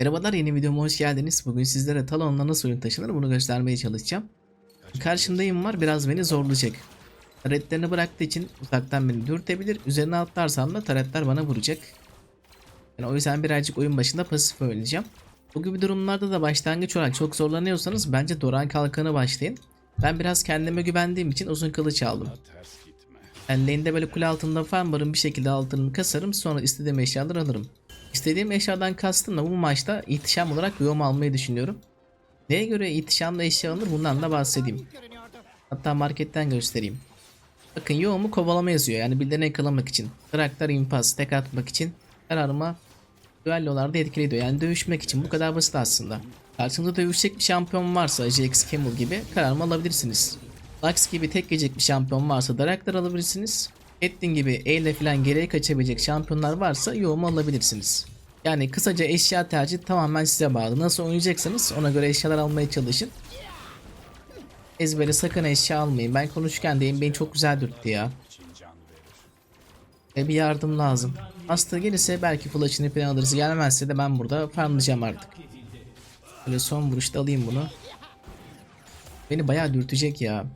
Merhabalar yeni videoma hoş geldiniz. Bugün sizlere talonla nasıl oyun taşınır bunu göstermeye çalışacağım. Karşımdayım var biraz beni zorlayacak. Taretlerini bıraktığı için uzaktan beni dürtebilir. Üzerine atlarsam da taretler bana vuracak. Yani o yüzden birazcık oyun başında pasif oynayacağım. Bu gibi durumlarda da başlangıç olarak çok zorlanıyorsanız bence Doran Kalkan'ı başlayın. Ben biraz kendime güvendiğim için uzun kılıç aldım. Yani lane'de böyle kule altında falan varım bir şekilde altını kasarım sonra istediğim eşyaları alırım. İstediğim eşyadan kastım da bu maçta ihtişam olarak yom almayı düşünüyorum. Neye göre ihtişamla eşya alınır bundan da bahsedeyim. Hatta marketten göstereyim. Bakın yoğumu kovalama yazıyor yani birilerini yakalamak için. Karakter impas tek atmak için kararıma düellolarda etkili ediyor. Yani dövüşmek için bu kadar basit aslında. Karşınızda dövüşecek bir şampiyon varsa JX Camel gibi kararımı alabilirsiniz. Lux gibi tek gelecek bir şampiyon varsa Daraktar alabilirsiniz. Ettin gibi E falan geriye kaçabilecek şampiyonlar varsa yoğumu alabilirsiniz. Yani kısaca eşya tercihi tamamen size bağlı. Nasıl oynayacaksanız ona göre eşyalar almaya çalışın. Ezbere sakın eşya almayın. Ben konuşurken deyim beni çok güzel dürttü ya. E bir yardım lazım. Hasta gelirse belki flash'ını falan alırız. Gelmezse de ben burada farmlayacağım artık. Böyle son vuruşta alayım bunu. Beni bayağı dürtecek ya.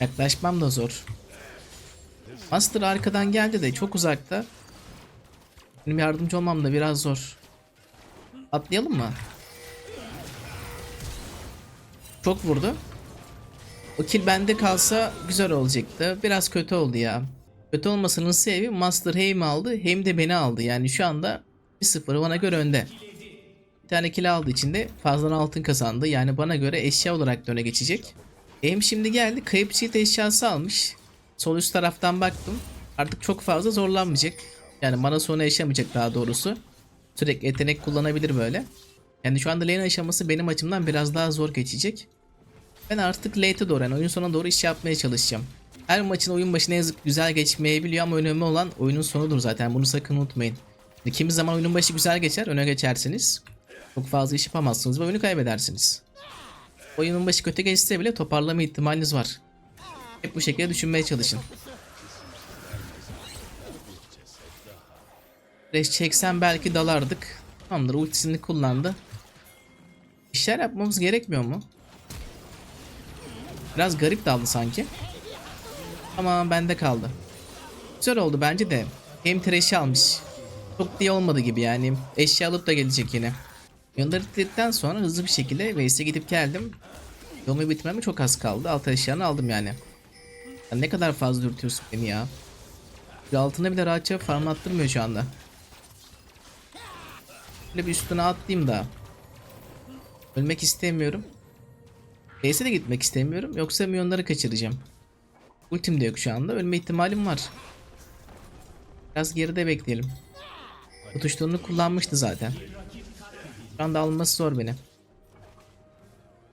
Yaklaşmam da zor. Master arkadan geldi de çok uzakta. Benim yardımcı olmam da biraz zor. Atlayalım mı? Çok vurdu. O kill bende kalsa güzel olacaktı. Biraz kötü oldu ya. Kötü olmasının sebebi Master hem aldı hem de beni aldı. Yani şu anda 1-0 bana göre önde. Bir tane kill aldığı için de altın kazandı. Yani bana göre eşya olarak da geçecek. Hem şimdi geldi kayıp çift eşyası almış. Sol üst taraftan baktım. Artık çok fazla zorlanmayacak. Yani bana sonra yaşamayacak daha doğrusu. Sürekli yetenek kullanabilir böyle. Yani şu anda lane aşaması benim açımdan biraz daha zor geçecek. Ben artık late'e doğru yani oyun sonuna doğru iş yapmaya çalışacağım. Her maçın oyun başı ne yazık güzel geçmeyebiliyor ama önemli olan oyunun sonudur zaten bunu sakın unutmayın. Yani kimi zaman oyunun başı güzel geçer öne geçersiniz. Çok fazla iş yapamazsınız ve oyunu kaybedersiniz. Oyunun başı kötü geçse bile toparlama ihtimaliniz var. Hep bu şekilde düşünmeye çalışın. Reş çeksen belki dalardık. Tamamdır ultisini kullandı. Bir şeyler yapmamız gerekmiyor mu? Biraz garip daldı sanki. Ama bende kaldı. Güzel oldu bence de. Hem trash'i almış. Çok diye olmadı gibi yani. Eşya alıp da gelecek yine. Yonları bitirdikten sonra hızlı bir şekilde Waste'e gidip geldim. Yolumu bitirmeme çok az kaldı. Alt eşyanı aldım yani. Ya ne kadar fazla dürtüyorsun beni ya. Bir altına bile rahatça farm attırmıyor şu anda. Böyle bir üstüne atlayayım da. Ölmek istemiyorum. Base'e de gitmek istemiyorum. Yoksa milyonları kaçıracağım. Ultim de yok şu anda. Ölme ihtimalim var. Biraz geride bekleyelim. Tutuştuğunu kullanmıştı zaten. Şu anda alması zor beni.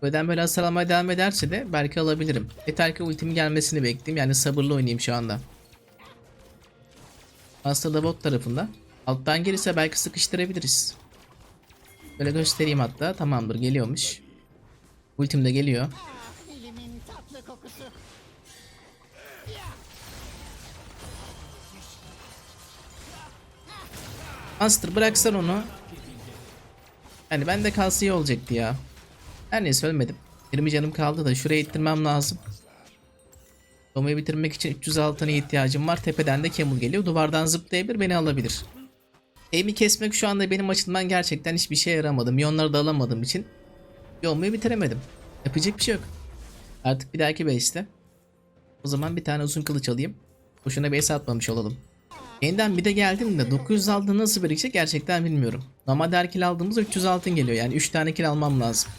Beden böyle hasar almaya devam ederse de belki alabilirim. Yeter ki ultimin gelmesini bekleyeyim. Yani sabırlı oynayayım şu anda. Master da bot tarafında. Alttan gelirse belki sıkıştırabiliriz. Böyle göstereyim hatta. Tamamdır geliyormuş. Ultim de geliyor. Master bıraksan onu. Yani bende kalsa iyi olacaktı ya. Her neyse ölmedim. 20 canım kaldı da şuraya ittirmem lazım. Domayı bitirmek için 300 altına ihtiyacım var. Tepeden de Camel geliyor. Duvardan zıplayabilir beni alabilir. Aim'i kesmek şu anda benim açımdan gerçekten hiçbir şey yaramadı. Milyonları da alamadığım için yolmayı bitiremedim. Yapacak bir şey yok. Artık bir dahaki base'te. O zaman bir tane uzun kılıç alayım. Boşuna base atmamış olalım. Yeniden bir de geldim de 900 altın nasıl birikecek gerçekten bilmiyorum. Normalde her kill aldığımızda 300 altın geliyor. Yani 3 tane kill almam lazım.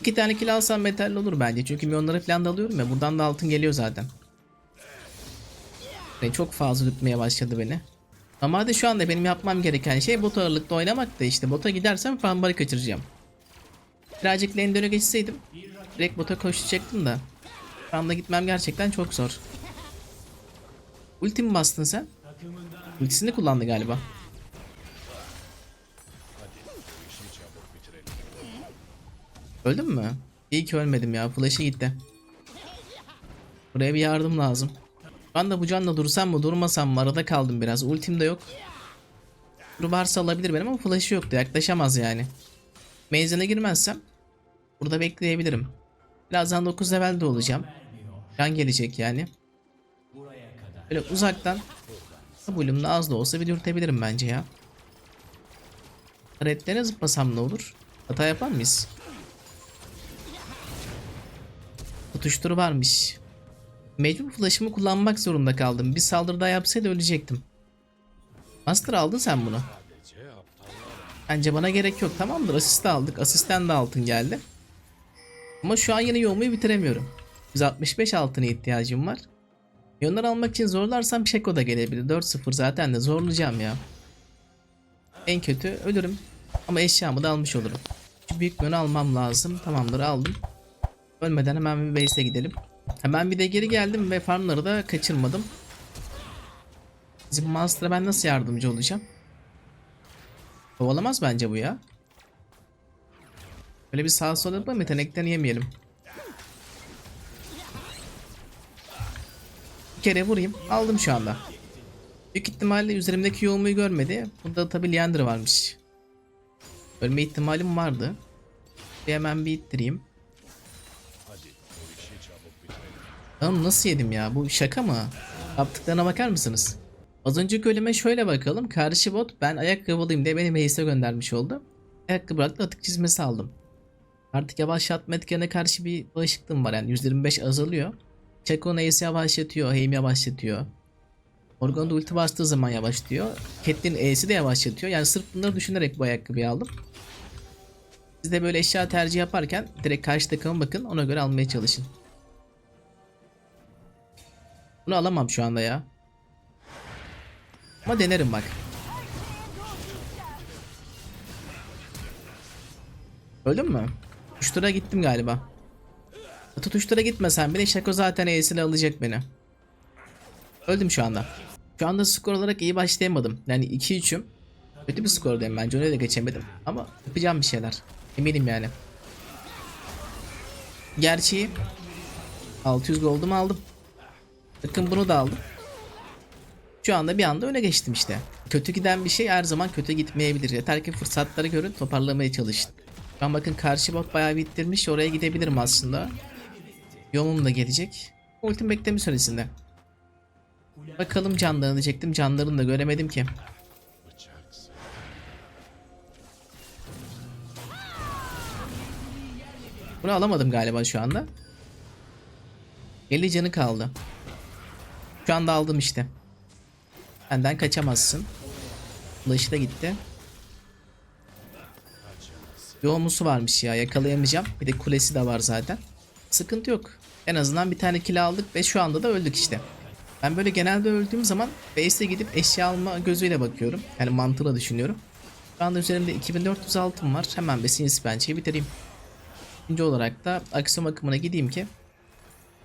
2 tane kill alsam metal olur bence. Çünkü milyonları falan da alıyorum ya. Buradan da altın geliyor zaten. Yani çok fazla tutmaya başladı beni. Normalde şu anda benim yapmam gereken şey bot ağırlıkta oynamak da işte. Bota gidersem fanbarı kaçıracağım. Birazcık lane geçseydim. Direkt bota koşacaktım da. Şu anda gitmem gerçekten çok zor. Ulti bastın sen? Ultisini kullandı galiba. Öldün mü? İyi ki ölmedim ya. Flash'ı gitti. Buraya bir yardım lazım. Ben de bu canla dursam mı durmasam mı arada kaldım biraz. Ultim de yok. Dur varsa alabilir benim ama flash'ı yoktu. Yaklaşamaz yani. Menziline girmezsem burada bekleyebilirim. Birazdan 9 levelde olacağım. Can gelecek yani. Böyle uzaktan W'ımla az da olsa bir dürtebilirim bence ya. Redlere zıplasam ne olur? Hata yapar mıyız? Tutuşturu varmış. Mecbur flash'ımı kullanmak zorunda kaldım. Bir saldırı daha yapsaydı ölecektim. Master aldın sen bunu. Bence bana gerek yok. Tamamdır asist aldık. Asisten de altın geldi. Ama şu an yine yoğunluğu bitiremiyorum. 165 altına ihtiyacım var. Yonlar almak için zorlarsam Şeko da gelebilir. 4-0 zaten de zorlayacağım ya. En kötü ölürüm. Ama eşyamı da almış olurum. Şu büyük yönü almam lazım. Tamamdır aldım. Ölmeden hemen bir base'e gidelim. Hemen bir de geri geldim ve farmları da kaçırmadım. Bizim Monster'a ben nasıl yardımcı olacağım? Kovalamaz bence bu ya. Böyle bir sağ sol yapalım yetenekten yemeyelim. Bir kere vurayım. Aldım şu anda. Büyük ihtimalle üzerimdeki yoğunluğu görmedi. Bunda tabi Leander varmış. Ölme ihtimalim vardı. Bir hemen bir ittireyim. Lan nasıl yedim ya? Bu şaka mı? Yaptıklarına bakar mısınız? Az önceki ölüme şöyle bakalım. Karşı bot ben ayakkabılıyım diye beni meclise göndermiş oldu. Ayakkabı bıraktı atık çizmesi aldım. Artık yavaşlatma etkenine karşı bir bağışıklığım var yani 125 azalıyor. Çeko Ace'i yavaşlatıyor, Heim yavaşlatıyor. Morgan da ulti bastığı zaman yavaşlıyor. Catelyn E'si de yavaşlatıyor. Yani sırf bunları düşünerek bu ayakkabıyı aldım. Siz de böyle eşya tercih yaparken direkt karşı takıma bakın ona göre almaya çalışın. Bunu alamam şu anda ya. Ama denerim bak. Öldün mü? Tuştura gittim galiba. Tutuştura gitmesem bile Şako zaten E'sini alacak beni. Öldüm şu anda. Şu anda skor olarak iyi başlayamadım. Yani 2-3'üm. Kötü bir skordayım bence. Onu da geçemedim. Ama yapacağım bir şeyler. Eminim yani. Gerçi 600 goldumu aldım. Bakın bunu da aldım. Şu anda bir anda öne geçtim işte. Kötü giden bir şey her zaman kötü gitmeyebilir. Yeter ki fırsatları görün toparlamaya çalışın. Şu an bakın karşı bot bayağı bittirmiş. Oraya gidebilirim aslında. Yolum da gelecek. Ultim bekleme süresinde. Bakalım canlarını diyecektim. Canlarını da göremedim ki. Bunu alamadım galiba şu anda. 50 canı kaldı. Şu anda aldım işte. Benden kaçamazsın. Flash'ı da gitti. Yoğumusu varmış ya yakalayamayacağım. Bir de kulesi de var zaten. Sıkıntı yok. En azından bir tane kill aldık ve şu anda da öldük işte. Ben böyle genelde öldüğüm zaman base'e gidip eşya alma gözüyle bakıyorum. Yani mantığıyla düşünüyorum. Şu anda üzerimde 2400 altın var. Hemen bir sinsi pençeyi bitireyim. İkinci olarak da aksiyon akımına gideyim ki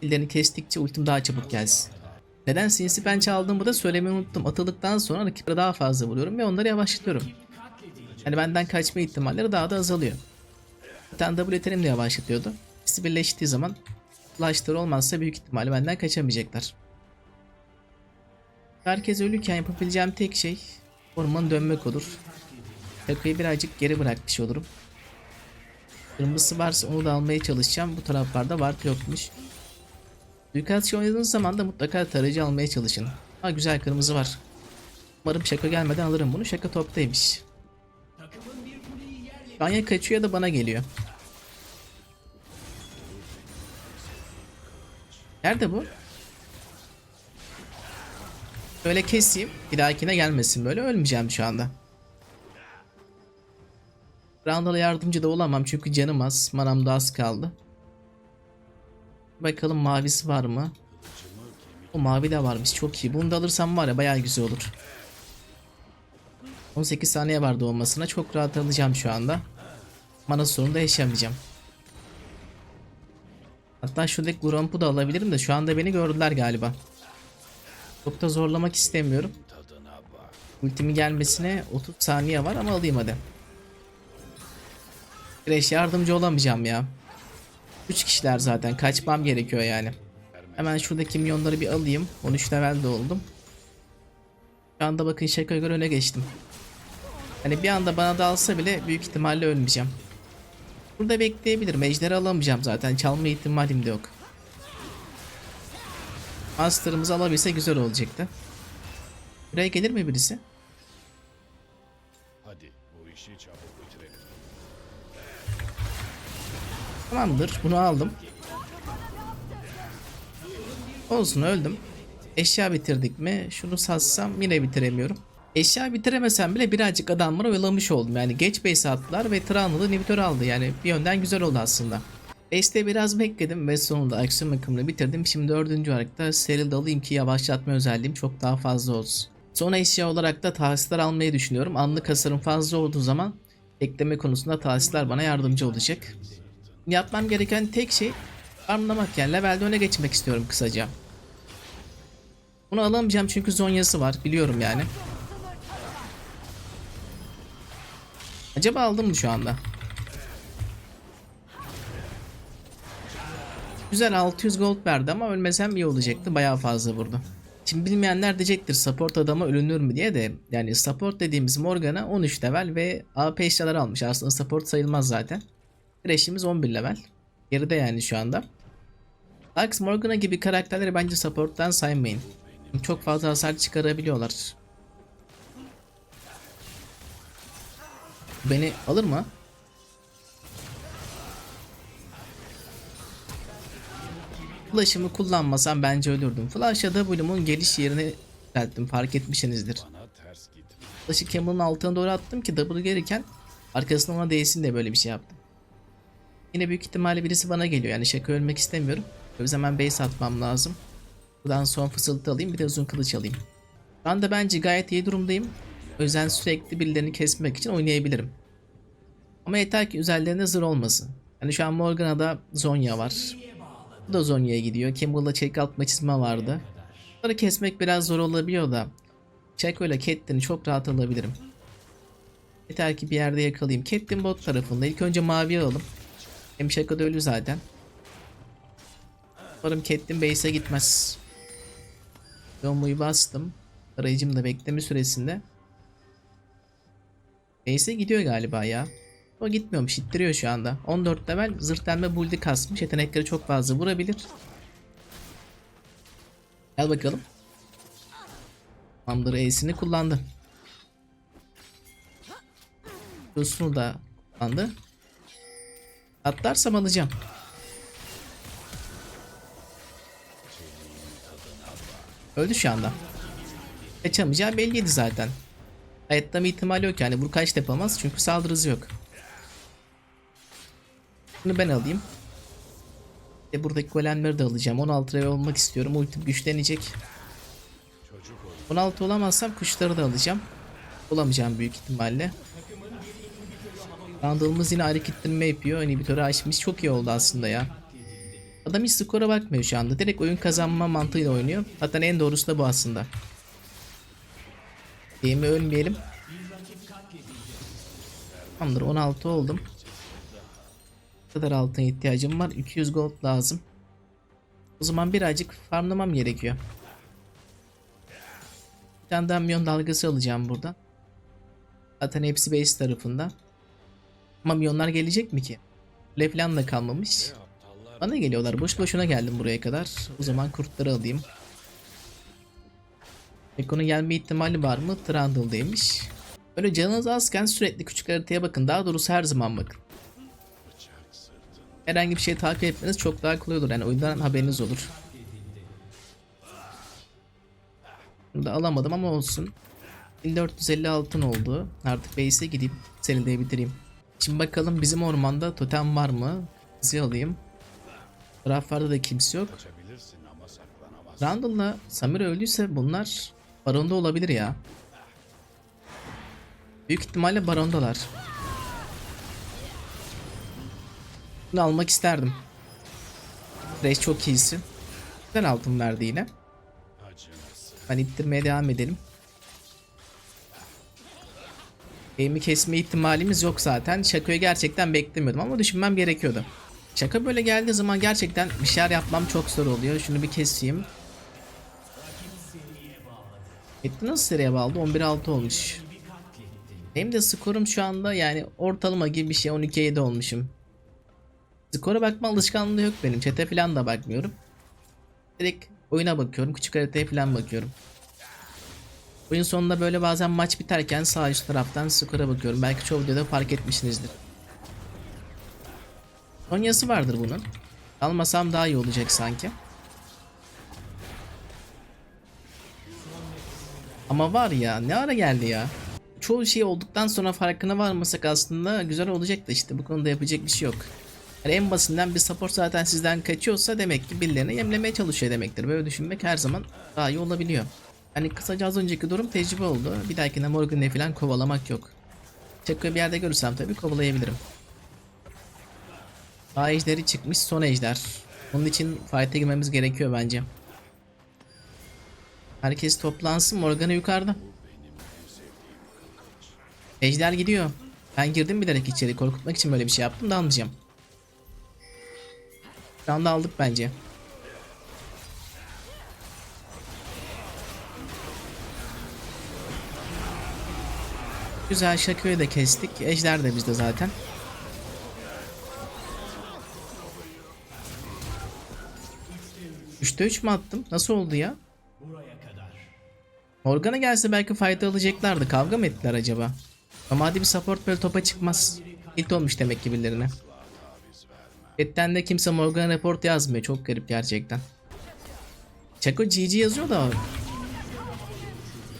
Illerini kestikçe ultim daha çabuk gelsin. Neden sinsi pençe aldığımı da söylemeyi unuttum. Atıldıktan sonra rakiplere daha fazla vuruyorum ve onları yavaşlatıyorum. Yani benden kaçma ihtimalleri daha da azalıyor. Bir tane yeteneğim de yavaşlatıyordu. İkisi birleştiği zaman flashları olmazsa büyük ihtimalle benden kaçamayacaklar. Herkes ölürken yapabileceğim tek şey orman dönmek olur. Takıyı birazcık geri bırakmış olurum. Kırmızısı varsa onu da almaya çalışacağım. Bu taraflarda warp yokmuş. Suikastçı oynadığınız zaman da mutlaka tarayıcı almaya çalışın. Ha güzel kırmızı var. Umarım şaka gelmeden alırım bunu. Şaka toptaymış. Banya kaçıyor ya da bana geliyor. Nerede bu? Böyle keseyim. Bir dahakine gelmesin böyle. Ölmeyeceğim şu anda. Randall'a yardımcı da olamam çünkü canım az. Manam da az kaldı. Bakalım mavisi var mı? O mavi de varmış çok iyi. Bunu da alırsam var ya bayağı güzel olur. 18 saniye var doğmasına çok rahat alacağım şu anda. Mana sorunu da yaşamayacağım. Hatta şuradaki Grump'u da alabilirim de şu anda beni gördüler galiba. Çok da zorlamak istemiyorum. Ultimi gelmesine 30 saniye var ama alayım hadi. Crash yardımcı olamayacağım ya. 3 kişiler zaten kaçmam gerekiyor yani. Hemen şuradaki milyonları bir alayım. 13 level de oldum. Şu anda bakın şaka göre öne geçtim. Hani bir anda bana dalsa bile büyük ihtimalle ölmeyeceğim. Burada bekleyebilirim. Ejderi alamayacağım zaten. Çalma ihtimalim de yok. Master'ımızı alabilse güzel olacaktı. Buraya gelir mi birisi? Tamamdır. Bunu aldım. Olsun öldüm. Eşya bitirdik mi? Şunu satsam yine bitiremiyorum. Eşya bitiremesem bile birazcık adamları oyalamış oldum. Yani geç base attılar ve Trundle'ı inhibitor aldı. Yani bir yönden güzel oldu aslında. Base'de biraz bekledim ve sonunda aksiyon bakımını bitirdim. Şimdi dördüncü olarak da Seril'de alayım ki yavaşlatma özelliğim çok daha fazla olsun. Son eşya olarak da tahsisler almayı düşünüyorum. Anlık hasarım fazla olduğu zaman ekleme konusunda tahsisler bana yardımcı olacak. Yapmam gereken tek şey farmlamak yani levelde öne geçmek istiyorum kısaca. Bunu alamayacağım çünkü zonyası var biliyorum yani. Acaba aldım mı şu anda? Güzel 600 gold verdi ama ölmesem iyi olacaktı. Bayağı fazla vurdu. Şimdi bilmeyenler diyecektir support adama ölünür mü diye de yani support dediğimiz Morgana 13 level ve AP eşyaları almış. Aslında support sayılmaz zaten. Thresh'imiz 11 level. Geride yani şu anda. Lux Morgana gibi karakterleri bence support'tan saymayın. Çok fazla hasar çıkarabiliyorlar. Beni alır mı? Flash'ımı kullanmasam bence ölürdüm. Flash'a W'mun geliş yerini düzelttim fark etmişsinizdir. Flash'ı Camel'ın altına doğru attım ki W gelirken arkasına ona değsin de böyle bir şey yaptım. Yine büyük ihtimalle birisi bana geliyor yani şaka ölmek istemiyorum. O yüzden hemen base atmam lazım. Buradan son fısıltı alayım bir de uzun kılıç alayım. Şu anda bence gayet iyi durumdayım. Yüzden sürekli birilerini kesmek için oynayabilirim. Ama yeter ki üzerlerinde zırh olmasın. Yani şu an Morgana'da Zonya var. Bu da Zonya'ya gidiyor. Campbell'da check atma çizme vardı. Bunları kesmek biraz zor olabiliyor da. Checo ile Catelyn'i çok rahat alabilirim. Yeter ki bir yerde yakalayayım. Catelyn bot tarafında. İlk önce mavi alalım. Hem Checo da ölü zaten. Umarım Catelyn base'e gitmez. Yomu'yu bastım. Arayıcım da bekleme süresinde. Base'e gidiyor galiba ya. O gitmiyormuş. ittiriyor şu anda. 14 level zırh delme build'i kasmış. Yetenekleri çok fazla vurabilir. Gel bakalım. Tamamdır E'sini kullandı. Q'sunu da kullandı. Atlarsam alacağım. Öldü şu anda. Kaçamayacağı belliydi zaten. Hayatlama ihtimali yok yani. Burkaç yapamaz çünkü saldırısı yok. Bunu ben alayım. E buradaki golemleri de alacağım. 16 level olmak istiyorum. Ultim güçlenecek. 16 olamazsam kuşları da alacağım. Olamayacağım büyük ihtimalle. Randall'ımız yine ayrı kitlenme yapıyor. İnhibitörü açmış. Çok iyi oldu aslında ya. Adam hiç skora bakmıyor şu anda. Direkt oyun kazanma mantığıyla oynuyor. Zaten en doğrusu da bu aslında. Game'e ölmeyelim. Tamamdır 16 oldum. Bu kadar altın ihtiyacım var. 200 gold lazım. O zaman birazcık farmlamam gerekiyor. Bir tane daha milyon dalgası alacağım burada. Zaten hepsi base tarafında. Ama milyonlar gelecek mi ki? Le falan da kalmamış. Bana geliyorlar. Boş boşuna geldim buraya kadar. O zaman kurtları alayım. Eko'nun gelme ihtimali var mı? Trundle'daymış. Böyle canınız azken sürekli küçük haritaya bakın. Daha doğrusu her zaman bakın. Herhangi bir şey takip etmeniz çok daha kolay olur. Yani oyundan haberiniz olur. Bunu da alamadım ama olsun. 1450 altın oldu. Artık base'e gidip seni de bitireyim. Şimdi bakalım bizim ormanda totem var mı? Hızlı alayım. Taraflarda da kimse yok. Randall'la Samir öldüyse bunlar baronda olabilir ya. Büyük ihtimalle barondalar. Bunu almak isterdim. Reis çok iyisin. Güzel altın verdi yine. Ben ittirmeye devam edelim. Game'i kesme ihtimalimiz yok zaten. Şakoyu gerçekten beklemiyordum ama düşünmem gerekiyordu. Şaka böyle geldiği zaman gerçekten bir şeyler yapmam çok zor oluyor. Şunu bir keseyim. Etti nasıl seriye bağladı? 11-6 olmuş. Benim de skorum şu anda yani ortalama gibi bir şey 12'ye 7 olmuşum. Skora bakma alışkanlığı yok benim. Çete falan da bakmıyorum. Direkt oyuna bakıyorum. Küçük haritaya falan bakıyorum. Oyun sonunda böyle bazen maç biterken sağ üst taraftan skora bakıyorum. Belki çoğu videoda fark etmişsinizdir. Sonyası vardır bunun. Almasam daha iyi olacak sanki. Ama var ya ne ara geldi ya. Çoğu şey olduktan sonra farkına varmasak aslında güzel olacaktı işte bu konuda yapacak bir şey yok. Yani en basitinden bir support zaten sizden kaçıyorsa demek ki birilerini yemlemeye çalışıyor demektir. Böyle düşünmek her zaman daha iyi olabiliyor. Hani kısaca az önceki durum tecrübe oldu. Bir dahakine Morgan'ı falan kovalamak yok. Çakı'yı bir yerde görürsem tabii kovalayabilirim. Daha ejderi çıkmış son ejder. Bunun için fight'e girmemiz gerekiyor bence. Herkes toplansın Morgana yukarıda. Ejder gidiyor. Ben girdim bilerek içeri korkutmak için böyle bir şey yaptım da almayacağım. Şu anda aldık bence. Güzel Şakı'yı da kestik. Ejder de bizde zaten. Üçte 3 mü attım? Nasıl oldu ya? Morgana gelse belki fayda alacaklardı. Kavga mı ettiler acaba? Ama hadi bir support böyle topa çıkmaz. Hit olmuş demek ki birilerine. Chatten de kimse Morgan report yazmıyor. Çok garip gerçekten. Çako GG yazıyor da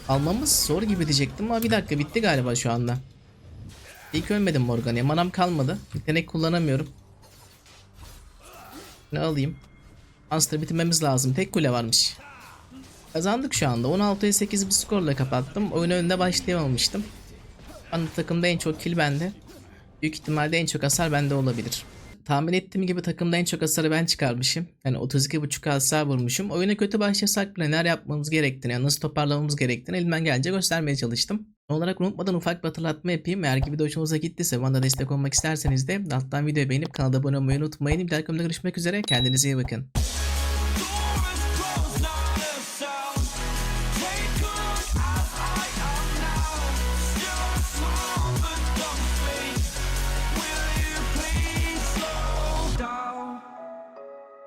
Almamız zor gibi diyecektim ama bir dakika bitti galiba şu anda. İlk ölmedim Morgan'a. Manam kalmadı. Yetenek kullanamıyorum. Ne alayım? Monster bitirmemiz lazım. Tek kule varmış. Kazandık şu anda. 16'ya 8 bir skorla kapattım. Oyun önünde başlayamamıştım. Ana takımda en çok kill bende. Büyük ihtimalle en çok hasar bende olabilir. Tahmin ettiğim gibi takımda en çok hasarı ben çıkarmışım. Yani 32.5 hasar vurmuşum. Oyuna kötü başlasak bile neler yapmamız gerektiğini, yani nasıl toparlamamız gerektiğini elimden gelince göstermeye çalıştım. Olarak unutmadan ufak bir hatırlatma yapayım. Eğer ki video hoşunuza gittiyse bana destek olmak isterseniz de alttan videoyu beğenip kanala abone olmayı unutmayın. Bir dahaki görüşmek üzere. Kendinize iyi bakın.